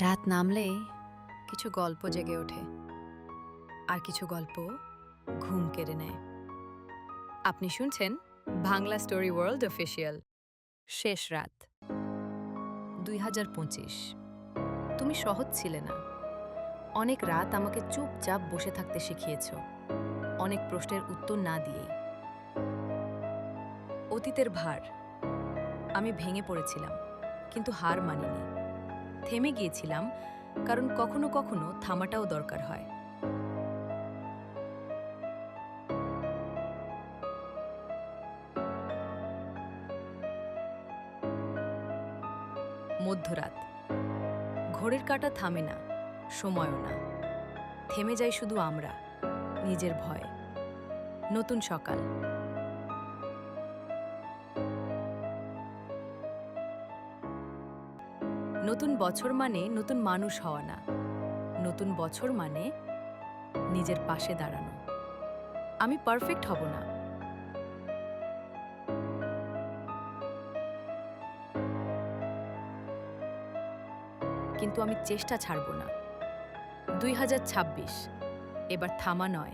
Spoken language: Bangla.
রাত নামলে কিছু গল্প জেগে ওঠে। আর কিছু গল্প ঘুম কেড়ে নেয়। আপনি শুনছেন বাংলা স্টোরি ওয়ার্ল্ড অফিসিয়াল। শেষ রাত। দুই হাজার পঁচিশ। তুমি সহজ ছিলে না। অনেক রাত আমাকে চুপচাপ বসে থাকতে শিখিয়েছ। অনেক প্রশ্নের উত্তর না দিয়েই। অতীতের ভার। আমি ভেঙে পড়েছিলাম, কিন্তু হার মানিনি। থেমে গিয়েছিলাম, কারণ কখনো কখনো থামাটাও দরকার হয়। মধ্যরাত। ঘড়ির কাঁটা থামে না, সময়ও না। থেমে যাই শুধু আমরা, নিজের ভয়ে। নতুন সকাল। নতুন বছর মানে নতুন মানুষ হওয়া না। নতুন বছর মানে নিজের পাশে দাঁড়ানো। আমি পারফেক্ট হব না। কিন্তু আমি চেষ্টা ছাড়ব না। দুই হাজার ছাব্বিশ, এবার থামা নয়।